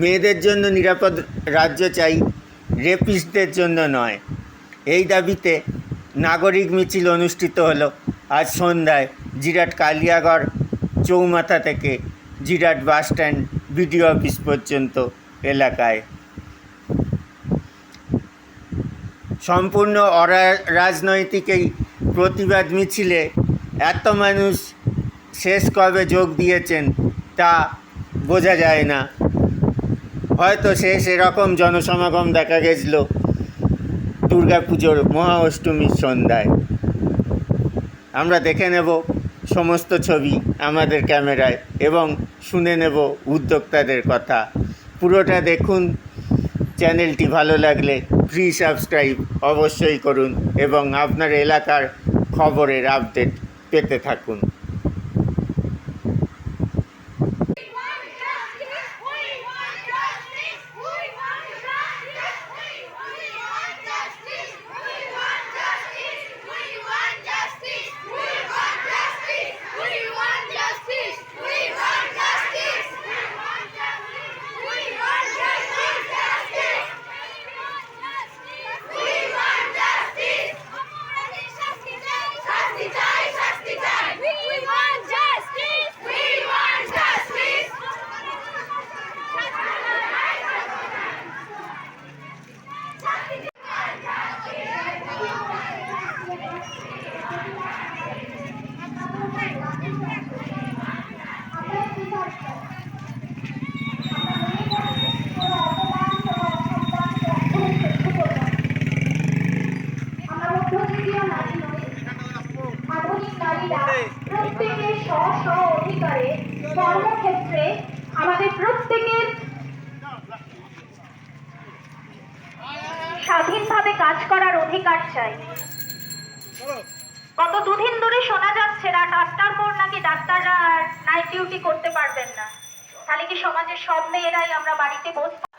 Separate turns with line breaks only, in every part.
মেয়েদের জন্য নিরাপদ রাজ্য চাই, রেপিস্টদের জন্য নয়। এই দাবিতে নাগরিক মিছিল অনুষ্ঠিত হলো আজ সন্ধ্যায় জিরাট কালিয়াগড় চৌমাথা থেকে Jirat bus stand BDO office পর্যন্ত এলাকায়। সম্পূর্ণ অরাজনৈতিক এই প্রতিবাদ মিছিলে এত মানুষ শেষ কবে যোগ দিয়েছেন তা বোঝা যায় না। হয়তো শেষ এরকম জনসমাগম দেখা গেছিল দুর্গা পুজোর মহা অষ্টমীর সন্ধ্যায়। আমরা দেখে নেব সমস্ত ছবি আমাদের ক্যামেরায় এবং শুনে নেব উদ্যোক্তাদের কথা। পুরোটা দেখুন, চ্যানেলটি ভালো লাগলে ফ্রি সাবস্ক্রাইব অবশ্যই করুন এবং আপনার এলাকার খবরের আপডেট পেতে থাকুন।
স্বাধীনভাবে কাজ করার অধিকার চাই। গত দুদিন ধরে শোনা যাচ্ছে, রাত আটটার পর নাকি ডাক্তাররা নাইট ডিউটি করতে পারবেন না। তাহলে কি সমাজের সব মেয়েরাই আমরা বাড়িতে বসবো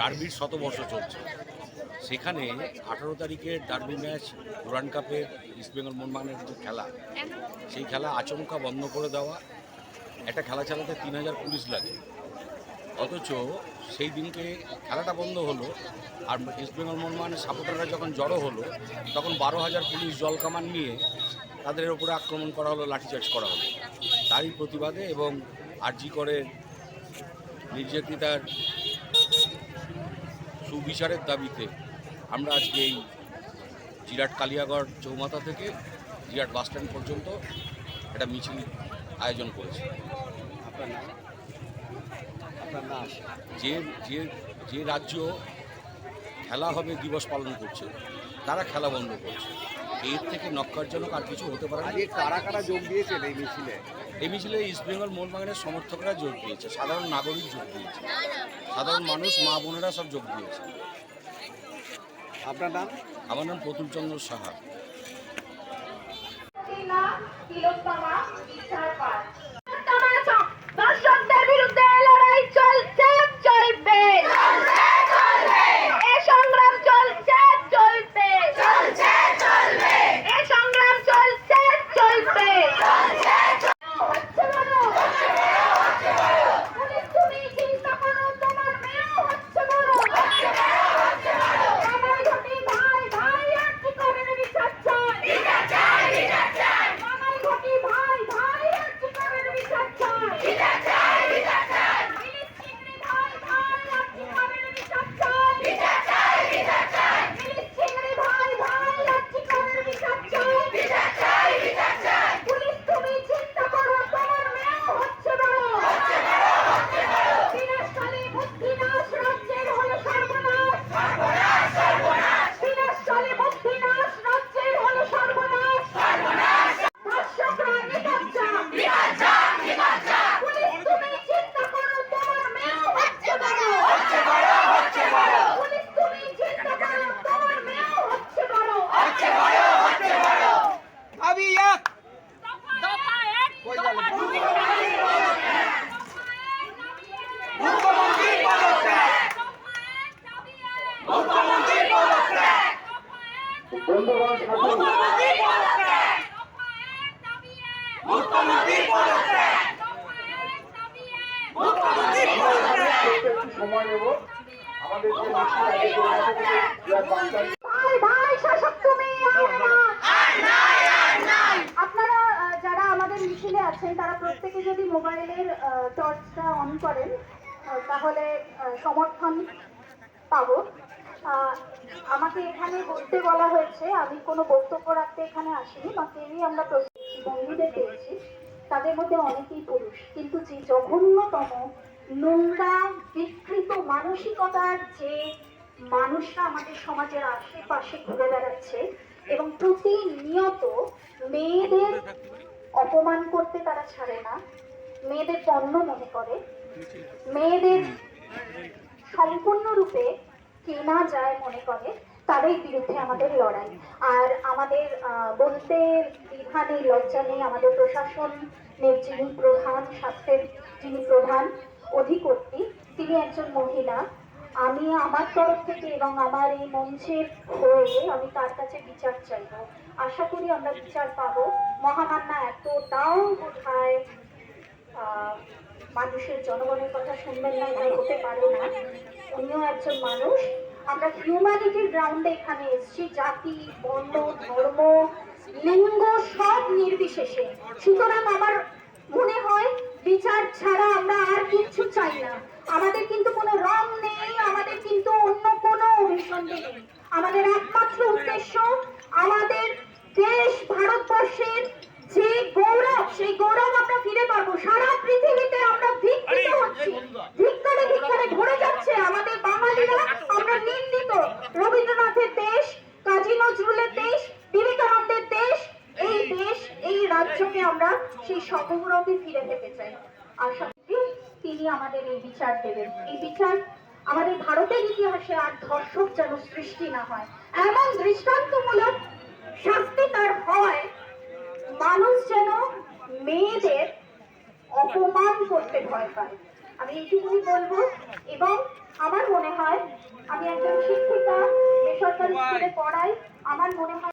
ডার্বির শতবর্ষ চলছে। সেখানে আঠারো তারিখে ডার্বি ম্যাচ ডুরান কাপের ইস্টবেঙ্গল মোহনবাগানের যে খেলা, সেই খেলা আচমকা বন্ধ করে দেওয়া। একটা খেলা চালাতে তিন হাজার পুলিশ লাগে। অথচ সেই দিনকে খেলাটা বন্ধ হলো আর ইস্টবেঙ্গল মোহনবাগানের সাপোর্টাররা যখন জড়ো হলো, তখন বারো হাজার পুলিশ জল কামান নিয়ে তাদের ওপরে আক্রমণ করা হলো, লাঠিচার্জ করা হলো। তারই প্রতিবাদে এবং আরজি করে নির্যাতিতার সুবিচারের দাবিতে আমরা আজকে এই জিরাট কালিয়াগড় চৌমাথা থেকে জিরাট বাস স্ট্যান্ড পর্যন্ত একটা মিছিল আয়োজন করেছি। যে যে যে রাজ্য খেলা হবে দিবস পালন করছে তারা খেলা বন্ধ করছে। এর থেকে নক্কারজনক আর কিছু হতে পারে না।
কারা কারা যোগ দিয়েছে এই মিছিলে?
এই মিছিলে ইস্ট বেঙ্গল মোহনবাগানের সমর্থকরা যোগ দিয়েছে সাধারণ নাগরিক যোগ দিয়েছে সাধারণ মানুষ মা বোনেরা সব যোগ দিয়েছে।
আপনার নাম?
আমার নাম প্রতুল চন্দ্র সাহা
না তিলোত্তমা বিচার পায় দর্শকদের বিরুদ্ধে লড়াই চলছে চলবে এ সংগ্রাম চলছে চলবে এ সংগ্রাম চলছে চলবে হচ্ছে বড়। পুলিশ, তুমি চিন্তা করো, তোমার মেয়েও হচ্ছে বড়। আমার ঘটি ভাই, ভাই আর কি করে বিচার চাই? আমার ঘটি ভাই, ভাই আর কি করে বিচার চাই? পুলিশ চিংড়ি ভাই, ভাই আর কি করে বিচার চাই? পুলিশ চিংড়ি ভাই, ভাই আর কি করে বিচার চাই? পুলিশ, তুমি চিন্তা করো, তোমার মেয়েও হচ্ছে বড়। বিনাশকালী বুদ্ধিনাশ রাজ্যের হলো সর্বনাশ। বিনাশকালী বুদ্ধিনাশ রাজ্যের হলো সর্বনাশ। ধর্ষকরা নির্লজ্জ। পুলিশ, তুমি চিন্তা করো, তোমার মেয়েও হচ্ছে বড়। পুলিশ, তুমি চিন্তা করো, তোমার মেয়েও হচ্ছে বড়।
আমি এক কই গেল? মুখ্যমন্ত্রী পদত্যাগ মুখ্যমন্ত্রী পদত্যাগ মুখ্যমন্ত্রী পদত্যাগ মুখ্যমন্ত্রী পদত্যাগ
সময় নেব আমাদের যে মিছিল আগে কলকাতা থেকে জয় বাংলা
ভাই ভাই শাসক আপনারা যারা আমাদের মিছিলে আছেন তারা প্রত্যেকে যদি মোবাইলের টর্চটা অন করেন তাহলে সমর্থন পাবো। আমাকে এখানে বলতে বলা হয়েছে আমি কোনো বক্তব্য রাখতে এখানে আসিনি বা কেউই আমরা বন্ধুদের পেয়েছি। তাদের মধ্যে অনেকেই পুরুষ। কিন্তু যে জঘন্যতম নোংরা বিকৃত মানসিকতার যে মানুষরা আমাদের সমাজের আশেপাশে ঘুরে বেড়াচ্ছে এবং প্রতিনিয়ত মেয়েদের অপমান করতে তারা ছাড়ে না মেয়েদের পণ্য মনে করে মেয়েদের সম্পূর্ণরূপে কেনা যায় মনে করে তাদের বিরুদ্ধে আমাদের লড়াই। আর আমাদের বলতে দ্বিধা নেই লজ্জা নেই। আমাদের প্রশাসনের যিনি প্রধান, স্বাস্থ্যের যিনি প্রধান অধিকর্ত্রী, তিনি একজন মহিলা। আমি আমার তরফ থেকে এবং আমার এই মঞ্চের হয়ে আমি তার কাছে বিচার চাইব। আশা করি আমরা বিচার পাবো। মহামান্না এতটাও বোধহয় মানুষের জনগণের কথা শুনবেন না, এটা হতে পারে না। উনিও একজন মানুষ। আমরা হিউম্যানিটির গ্রাউন্ডে এখানে এসেছি। জাতি বর্ণ ধর্ম লিঙ্গ সব নির্বিশেষে। সুতরাং আমার মনে হয় বিচার ছাড়া আমরা আর কিচ্ছু চাই না। আমাদের কিন্তু কোনো রং নেই আমাদের কিন্তু অন্য কোনো অভিসন্ধি নেই। আমাদের একমাত্র উদ্দেশ্য আমাদের দেশ ভারতবর্ষের যে গৌরব সেই গৌরব আমরা ফিরে পাবো। সারা পৃথিবীতে আমরা ধিক্কৃত হচ্ছি ধিক্কারে ধিক্কারে ভরে যাচ্ছে আমাদের বাঙালিরা আমরা নিন্দিত রবীন্দ্রনাথের দেশ কাজী নজরুলের দেশ বিবেকানন্দের দেশ এই দেশ এই রাজ্যকে আমরা সেই ফিরে পেতে চাই। আশা করি তিনি আমাদের এই বিচার দেবেন। এই বিচার আমাদের ভারতের ইতিহাসে আর ধর্ষক যেন সৃষ্টি না হয় এমন দৃষ্টান্তমূলক শাস্তি তার হয় মানুষ যেন মেয়েদের অপমান করতে ভয় পায়। আমি এইটুকুই বলব এবং আমার মনে হয় আমি একজন শিক্ষিকা বেসরকারি স্কুলে পড়াই আমার মনে হয়